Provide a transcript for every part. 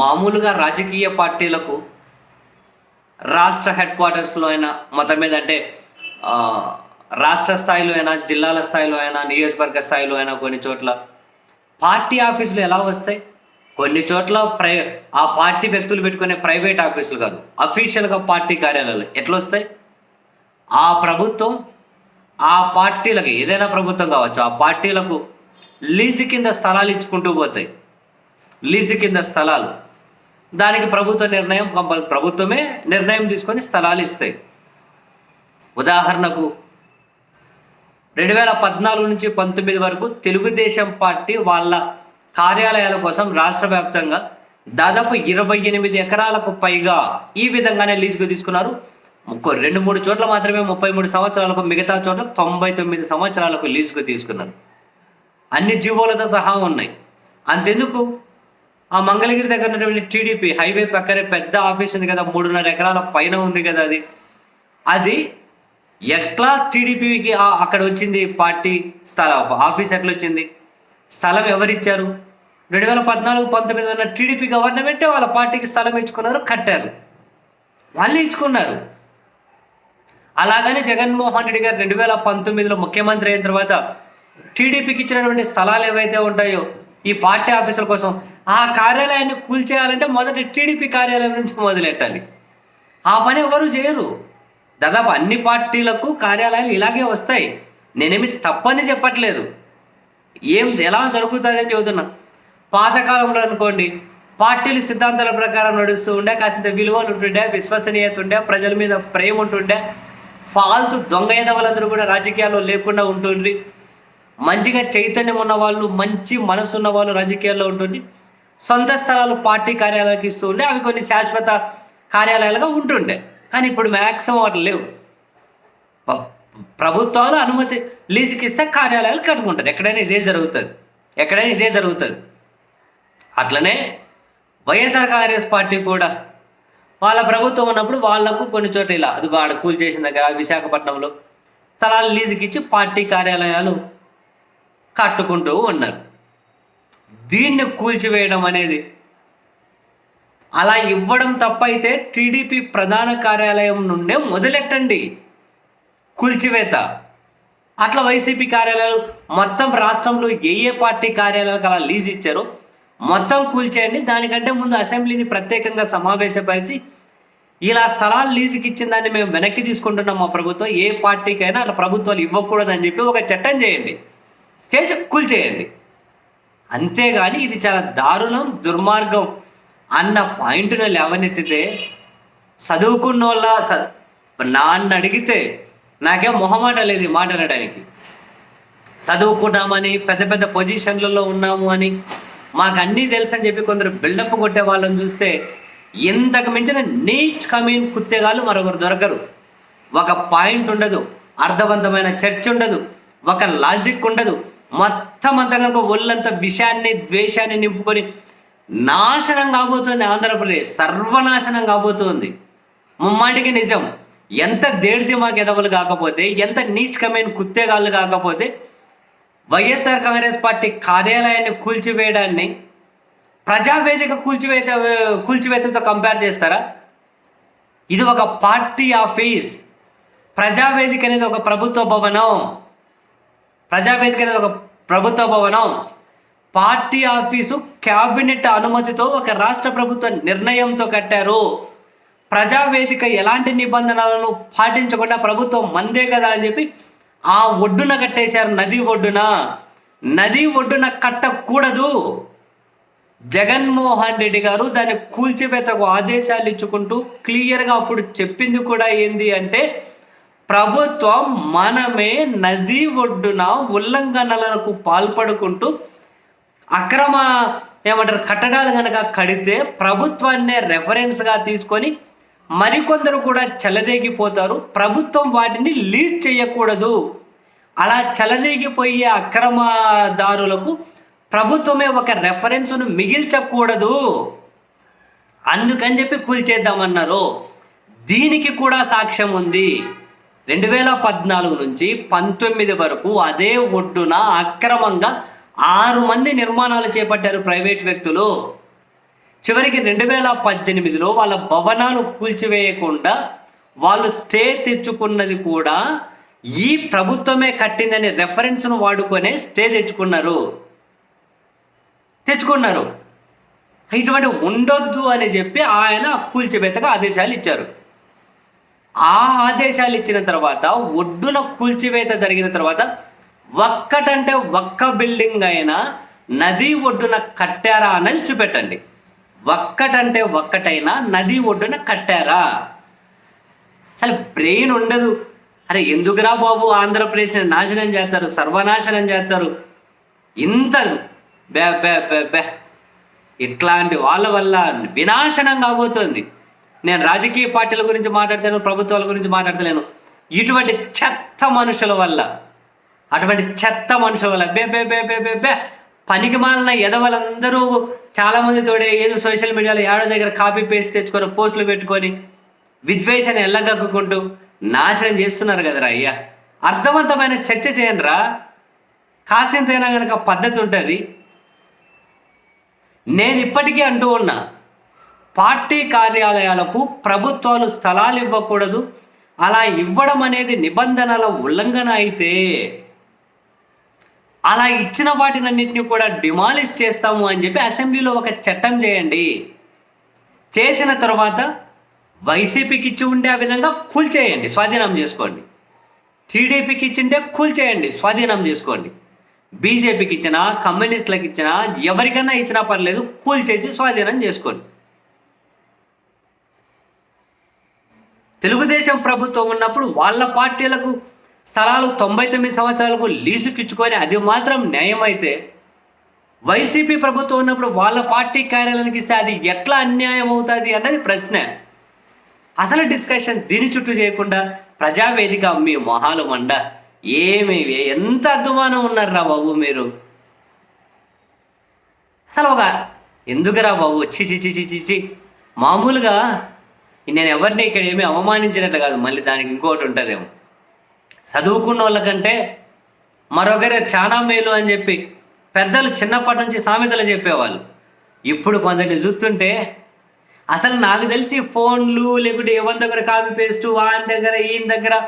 మామూలుగా రాజకీయ పార్టీలకు రాష్ట్ర హెడ్ క్వార్టర్స్లో అయినా మొత్తం మీద అంటే రాష్ట్ర స్థాయిలో అయినా జిల్లాల స్థాయిలో అయినా నియోజకవర్గ స్థాయిలో అయినా కొన్ని చోట్ల పార్టీ ఆఫీసులు ఎలా వస్తాయి? కొన్ని చోట్ల ప్రై ఆ పార్టీ వ్యక్తులు పెట్టుకునే ప్రైవేట్ ఆఫీసులు కాదు అఫీషియల్గా పార్టీ కార్యాలయాలు ఎట్లా వస్తాయి? ఆ ప్రభుత్వం ఆ పార్టీలకు ఏదైనా ప్రభుత్వం కావచ్చు ఆ పార్టీలకు లీజు కింద స్థలాలు ఇచ్చుకుంటూ పోతాయి. లీజు కింద స్థలాలు. దానికి ప్రభుత్వ నిర్ణయం కంపల్ ప్రభుత్వమే నిర్ణయం తీసుకొని స్థలాలు ఇస్తాయి. ఉదాహరణకు రెండు వేల పద్నాలుగు నుంచి పంతొమ్మిది వరకు తెలుగుదేశం పార్టీ వాళ్ళ కార్యాలయాల కోసం రాష్ట్ర వ్యాప్తంగా దాదాపు ఇరవై ఎనిమిది ఎకరాలకు పైగా ఈ విధంగానే లీజుకు తీసుకున్నారు. రెండు మూడు చోట్ల మాత్రమే ముప్పై మూడు సంవత్సరాలకు మిగతా చోట్ల తొంభై తొమ్మిది సంవత్సరాలకు లీజుకు తీసుకున్నారు. అన్ని జీవోలతో సహా ఉన్నాయి. అంతెందుకు? ఆ మంగళగిరి దగ్గర ఉన్నటువంటి టీడీపీ హైవే పక్కనే పెద్ద ఆఫీస్ ఉంది కదా మూడున్నర ఎకరాల పైన ఉంది కదా అది. అది ఎట్లా టీడీపీకి అక్కడ వచ్చింది పార్టీ స్థలం ఆఫీస్ ఎట్లా వచ్చింది? స్థలం ఎవరిచ్చారు? రెండు వేల పద్నాలుగు పంతొమ్మిది ఉన్న టీడీపీ గవర్నమెంటే వాళ్ళ పార్టీకి స్థలం ఇచ్చుకున్నారు కట్టారు. వాళ్ళు ఇచ్చుకున్నారు. అలాగని జగన్మోహన్ రెడ్డి గారు రెండు వేల పంతొమ్మిదిలో ముఖ్యమంత్రి అయిన తర్వాత టీడీపీకి ఇచ్చినటువంటి స్థలాలు ఏవైతే ఉంటాయో ఈ పార్టీ ఆఫీసుల కోసం ఆ కార్యాలయాన్ని కూల్చేయాలంటే మొదట టీడీపీ కార్యాలయం నుంచి మొదలెట్టాలి. ఆ పని ఎవరు చేయరు. దాదాపు అన్ని పార్టీలకు కార్యాలయాలు ఇలాగే వస్తాయి. నేనేమి తప్పని చెప్పట్లేదు. ఏం ఎలా జరుగుతుందని చెబుతున్నా. పాతకాలంలో అనుకోండి పార్టీలు సిద్ధాంతాల ప్రకారం నడుస్తూ ఉండే కాసింత విలువలు ఉంటుండే విశ్వసనీయత ఉండే ప్రజల మీద ప్రేమ ఉంటుండే ఫాల్తు దొంగ ఎదవలందరూ కూడా రాజకీయాల్లో లేకుండా ఉంటుండ్రి మంచిగా చైతన్యం ఉన్న వాళ్ళు మంచి మనసు ఉన్న వాళ్ళు రాజకీయాల్లో ఉంటుంది. సొంత స్థలాలు పార్టీ కార్యాలయాలకు ఇస్తూ ఉండే అవి కొన్ని శాశ్వత కార్యాలయాలుగా ఉంటుండే. కానీ ఇప్పుడు మ్యాక్సిమం అట్లా లేవు. ప- ప్రభుత్వాలు అనుమతి లీజుకి ఇస్తే కార్యాలయాలు కట్టుకుంటారు. ఎక్కడైనా ఇదే జరుగుతుంది. ఎక్కడైనా ఇదే జరుగుతుంది. అట్లనే వైఎస్ఆర్ కాంగ్రెస్ పార్టీ కూడా వాళ్ళ ప్రభుత్వం ఉన్నప్పుడు వాళ్ళకు కొన్ని చోట్ల ఇలా అది ఆడ కూల్ చేసిన దగ్గర విశాఖపట్నంలో స్థలాలు లీజుకి ఇచ్చి పార్టీ కార్యాలయాలు కట్టుకుంటూ ఉన్నారు. దీన్ని కూల్చివేయడం అనేది. అలా ఇవ్వడం తప్పైతే టీడీపీ ప్రధాన కార్యాలయం నుండే మొదలెట్టండి. కూల్చివేత. అట్లా వైసీపీ కార్యాలయాలు మొత్తం రాష్ట్రంలో ఏ ఏ పార్టీ కార్యాలయాలకు అలా లీజ్ ఇచ్చారో మొత్తం కూల్చేయండి. దానికంటే ముందు అసెంబ్లీని ప్రత్యేకంగా సమావేశపరిచి ఇలా స్థలాలు లీజుకి ఇచ్చిన దాన్ని మేము వెనక్కి తీసుకుంటున్నాం మా ప్రభుత్వం. ఏ పార్టీకైనా అట్లా ప్రభుత్వాలు ఇవ్వకూడదని చెప్పి ఒక చట్టం చేయండి. చేసి కూల్చేయండి. అంతేగాని ఇది చాలా దారుణం దుర్మార్గం అన్న పాయింట్ను లేవనెత్తితే చదువుకున్న వాళ్ళ స- నాన్న అడిగితే నాకేం మొహమాట లేదు మాట్లాడడానికి మాట అనడానికి. చదువుకున్నామని పెద్ద పెద్ద పొజిషన్లలో ఉన్నాము అని మాకు అన్నీ తెలుసు అని చెప్పి కొందరు బిల్డప్ కొట్టే వాళ్ళని చూస్తే ఇంతకు మించిన నీచ్ కమీన్ కుత్తేగాళ్ళు మరొకరు దొరకరు. ఒక పాయింట్ ఉండదు అర్థవంతమైన చర్చ ఉండదు ఒక లాజిక్ ఉండదు మొత్తం అంతా కనుక ఒళ్ళంత విషాన్ని ద్వేషాన్ని నింపుకొని నాశనం కాబోతుంది ఆంధ్రప్రదేశ్. సర్వనాశనం కాబోతుంది. ముమ్మాటికి నిజం. ఎంత దేడిది మాకు ఎదవలు కాకపోతే ఎంత నీచకమైన కుత్తేగాళ్ళు కాకపోతే వైఎస్ఆర్ కాంగ్రెస్ పార్టీ కార్యాలయాన్ని కూల్చివేయడాన్ని ప్రజావేదిక కూల్చివేత కూల్చివేతతో కంపేర్ చేస్తారా? ఇది ఒక పార్టీ ఆఫీస్. ప్రజావేదిక అనేది ఒక ప్రభుత్వ భవనం. ప్రజావేదిక అనేది ఒక ప్రభుత్వ భవనం. పార్టీ ఆఫీసు క్యాబినెట్ అనుమతితో ఒక రాష్ట్ర ప్రభుత్వ నిర్ణయంతో కట్టారు. ప్రజావేదిక ఎలాంటి నిబంధనలను పాటించకుండా ప్రభుత్వం మందే కదా అని చెప్పి ఆ ఒడ్డున కట్టేశారు నది ఒడ్డున. నది ఒడ్డున కట్టకూడదు. జగన్మోహన్ రెడ్డి గారు దాన్ని కూల్చివేతకు ఆదేశాలు ఇచ్చుకుంటూ క్లియర్గా అప్పుడు చెప్పింది కూడా ఏంది అంటే ప్రభుత్వం మనమే నది ఒడ్డున ఉల్లంఘనలకు పాల్పడుకుంటూ అక్రమ ఏమంటారు కట్టడాలు కనుక కడితే ప్రభుత్వాన్నే రెఫరెన్స్గా తీసుకొని మరికొందరు కూడా చెలరేగిపోతారు. ప్రభుత్వం వాటిని లీడ్ చేయకూడదు. అలా చెలరేగిపోయే అక్రమదారులకు ప్రభుత్వమే ఒక రెఫరెన్స్ను మిగిల్చకూడదు. అందుకని చెప్పి కూల్చేద్దామన్నారు. దీనికి కూడా సాక్ష్యం ఉంది. రెండు వేల పద్నాలుగు నుంచి పంతొమ్మిది వరకు అదే ఒడ్డున అక్రమంగా ఆరు మంది నిర్మాణాలు చేపట్టారు ప్రైవేట్ వ్యక్తులు. చివరికి రెండు వేల పద్దెనిమిదిలో వాళ్ళ భవనాలు కూల్చివేయకుండా వాళ్ళు స్టే తెచ్చుకున్నది కూడా ఈ ప్రభుత్వమే కట్టిందనే రెఫరెన్స్ను వాడుకొనే స్టే తెచ్చుకున్నారు. తెచ్చుకున్నారు. ఇటువంటి ఉండొద్దు అని చెప్పి ఆయన కూల్చివేతగా ఆదేశాలు ఇచ్చారు. ఆ ఆదేశాలు ఇచ్చిన తర్వాత ఒడ్డున కూల్చివేత జరిగిన తర్వాత ఒక్కటంటే ఒక్క బిల్డింగ్ అయినా నది ఒడ్డున కట్టారా అనేది చూపెట్టండి. ఒక్కటంటే ఒక్కటైనా నది ఒడ్డున కట్టారా? అసలు బ్రెయిన్ ఉండదు. అరే ఎందుకురా బాబు ఆంధ్రప్రదేశ్ని నాశనం చేస్తారు సర్వనాశనం చేస్తారు? ఇంత బే బే బే బే. ఇట్లాంటి వాళ్ళ వల్ల వినాశనం కాబోతోంది. నేను రాజకీయ పార్టీల గురించి మాట్లాడతాను ప్రభుత్వాల గురించి మాట్లాడతలేను. ఇటువంటి చెత్త మనుషుల వల్ల అటువంటి చెత్త మనుషుల వల్ల బే బే బే బే బే బే పనికి మాలిన ఎదవలందరూ చాలా తోడే ఏదో సోషల్ మీడియాలో ఏడో దగ్గర కాపీ పేస్ట్ తెచ్చుకొని పోస్టులు పెట్టుకొని విద్వేషాన్ని ఎల్లగక్కుకుంటూ నాశనం చేస్తున్నారు కదరా అయ్యా. అర్థవంతమైన చర్చ చేయండి రా. కాసింతైనా కనుక పద్ధతి ఉంటుంది. నేను ఇప్పటికీ అంటూ ఉన్నా పార్టీ కార్యాలయాలకు ప్రభుత్వాలు స్థలాలు ఇవ్వకూడదు. అలా ఇవ్వడం అనేది నిబంధనల ఉల్లంఘన అయితే అలా ఇచ్చిన వాటినన్నింటినీ కూడా డిమాలిష్ చేస్తాము అని చెప్పి అసెంబ్లీలో ఒక చట్టం చేయండి. చేసిన తర్వాత వైసీపీకి ఇచ్చి ఉండే ఆ విధంగా కూల్చేయండి స్వాధీనం చేసుకోండి. టీడీపీకి ఇచ్చింటే కూల్చేయండి స్వాధీనం చేసుకోండి. బీజేపీకి ఇచ్చినా కమ్యూనిస్టులకు ఇచ్చినా ఎవరికైనా ఇచ్చినా పర్లేదు కూల్చేసి స్వాధీనం చేసుకోండి. తెలుగుదేశం ప్రభుత్వం ఉన్నప్పుడు వాళ్ళ పార్టీలకు స్థలాలు తొంభై తొమ్మిది సంవత్సరాలకు లీజుకిచ్చుకొని అది మాత్రం న్యాయమైతే వైసీపీ ప్రభుత్వం ఉన్నప్పుడు వాళ్ళ పార్టీ కార్యాలయానికి ఇస్తే అది ఎట్లా అన్యాయం అవుతుంది అన్నది ప్రశ్న. అసలు డిస్కషన్ దీని చుట్టూ చేయకుండా ప్రజావేదిక మీ మొహాలు మండ ఏమి ఎంత అద్దుమానం ఉన్నారా బాబు మీరు? అసలు ఒక ఎందుకురా బాబు? చి చి చి చి మామూలుగా నేను ఎవరిని ఇక్కడ ఏమీ అవమానించినట్లు కాదు మళ్ళీ దానికి ఇంకోటి ఉంటుందేమో. చదువుకున్న వాళ్ళకంటే మరొకరే చాలా మేలు అని చెప్పి పెద్దలు చిన్నప్పటి నుంచి సామెతలు చెప్పేవాళ్ళు. ఇప్పుడు కొందరిని చూస్తుంటే అసలు నాకు తెలిసి ఫోన్లు లేకుంటే ఎవరి దగ్గర కాపీ పేస్ట్ వాని దగ్గర ఈయన దగ్గర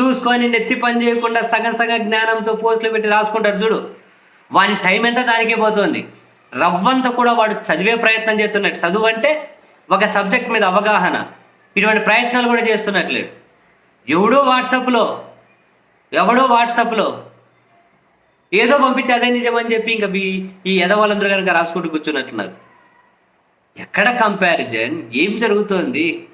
చూసుకొని నెత్తి పని చేయకుండా సగం సగం జ్ఞానంతో పోస్టులు పెట్టి రాసుకుంటారు చూడు. వాని టైం ఎంత దానికే పోతుంది. రవ్వంత కూడా వాడు చదివే ప్రయత్నం చేస్తున్నట్టు. చదువు అంటే ఒక సబ్జెక్ట్ మీద అవగాహన. ఇటువంటి ప్రయత్నాలు కూడా చేస్తున్నట్లేదు ఎవడో వాట్సాప్లో ఎవడో వాట్సాప్లో ఏదో పంపితే అదే నిజమని చెప్పి ఇంకా ఈ- ఈ ఎదవాళ్ళందరూ కనుక రాసుకుంటూ కూర్చున్నట్టున్నారు. ఎక్కడ కంపారిజన్ ఏం జరుగుతోంది?